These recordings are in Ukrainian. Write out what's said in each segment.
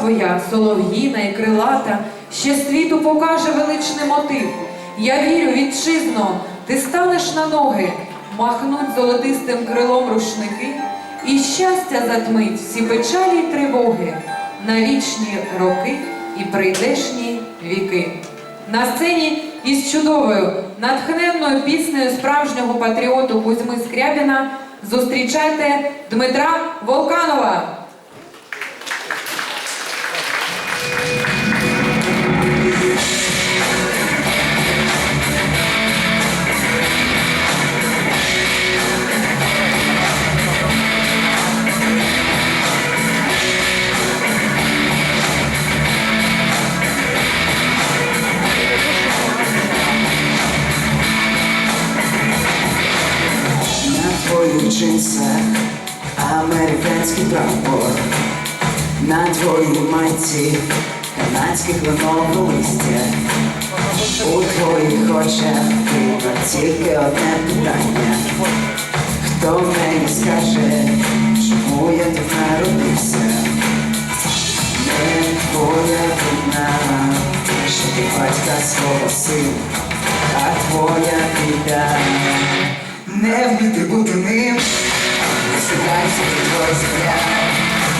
твоя, солов'їна і крилата, ще світу покаже величний мотив. Я вірю, вітчизно, ти станеш на ноги, махнуть золотистим крилом рушники, і щастя затмить всі печалі й тривоги, на вічні роки і прийдешні віки. На сцені із чудовою натхненною піснею справжнього патріоту Кузьми Скрябіна зустрічайте Дмитра Волканова. Джинсах американський прапор, на твоїй майці канадське кленове листя. У твоїх очах видно тільки одне питання. Хто мені скаже, чому я тут народився? Не твоя вина, що ти батька свого сина, а твоя біда. Не вміти бути ним, не стидайся до твого земля,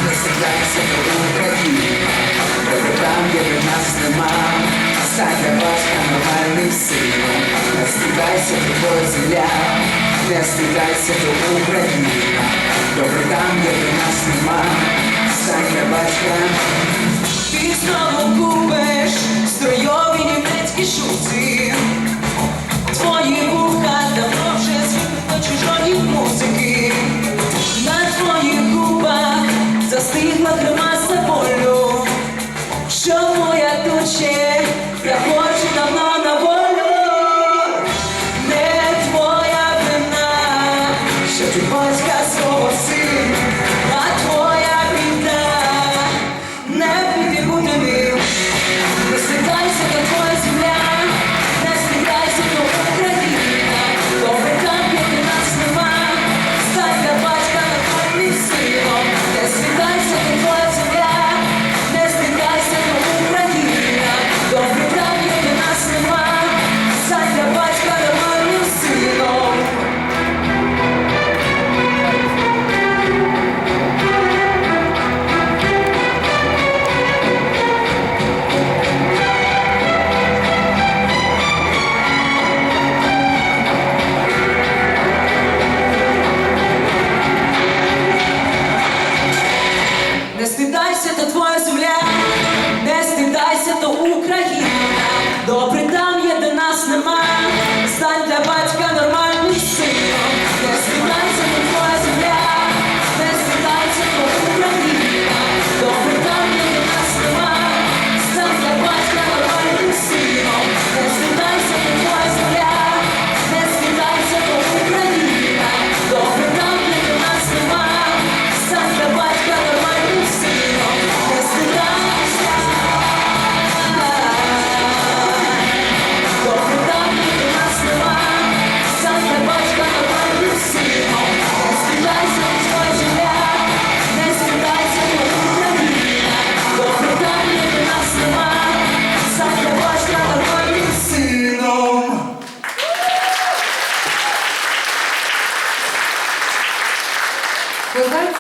не стидайся до України, бо там, де до нас нема, стань для батька нормальним сином, не до твого земля, не стидайся до України, добре там, де до нас нема, outro, mas